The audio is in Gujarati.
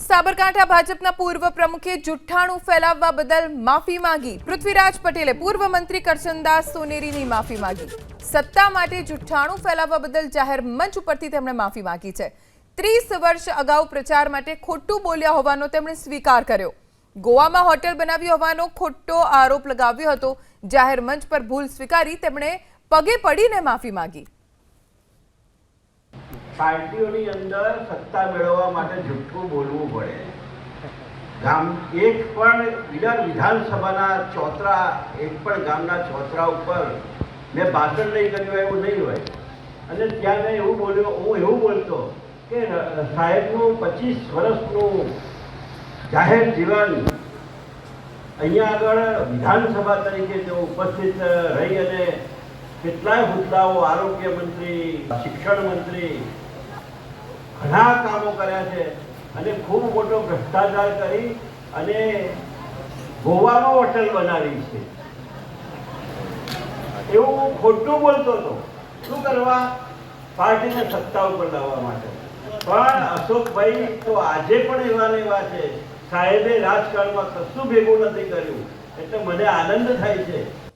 સાબરકાંઠા ભાજપના પૂર્વ પ્રમુખે જુઠ્ઠાણું ફેલાવવા બદલ માફી માંગી. પૃથ્વીરાજ પટેલે પૂર્વ મંત્રી કરચનદાસ સોનેરીની માફી માંગી. સત્તા માટે જુઠ્ઠાણું ફેલાવવા બદલ જાહેર મંચ ઉપરથી તેમણે માફી માંગી છે. ત્રીસ વર્ષ અગાઉ પ્રચાર માટે ખોટું બોલ્યા હોવાનો તેમણે સ્વીકાર કર્યો. ગોવામાં હોટેલ બનાવી હોવાનો ખોટો આરોપ લગાવ્યો હતો. જાહેર મંચ પર ભૂલ સ્વીકારી તેમણે પગે પડીને માફી માંગી. પાર્ટીઓની અંદર સત્તા મેળવવા માટે જુઠ્ઠું બોલવું પડે. ગામ એક પણ વિધાન વિધાનસભાના ચોતરા, એક પણ ગામના ચોતરા ઉપર મેં ભાષણ નહીં કર્યું, એવું નહીં હોય. અને ત્યાં મેં એવું બોલ્યો, હું એવું બોલતો કે સાહેબનું પચીસ વર્ષનું જાહેર જીવન અહીંયા આગળ વિધાનસભા તરીકે તેઓ ઉપસ્થિત રહી અને કેટલાય હોદ્દાઓ આરોગ્ય મંત્રી, શિક્ષણ મંત્રી ઘણા કામો કર્યા છે અને ખૂબ મોટો ભ્રષ્ટાચાર કરી અને ગોવાનો હોટલ બનાવી છે. એવું હું ખોટું બોલતો હતો. શું કરવા? પાર્ટીને સત્તા ઉપર લાવવા માટે. પણ અશોકભાઈ તો આજે પણ એવા ને એવા છે. સાહેબે રાજકારણમાં કશું ભેગું નથી કર્યું. એટલે મને આનંદ થાય છે.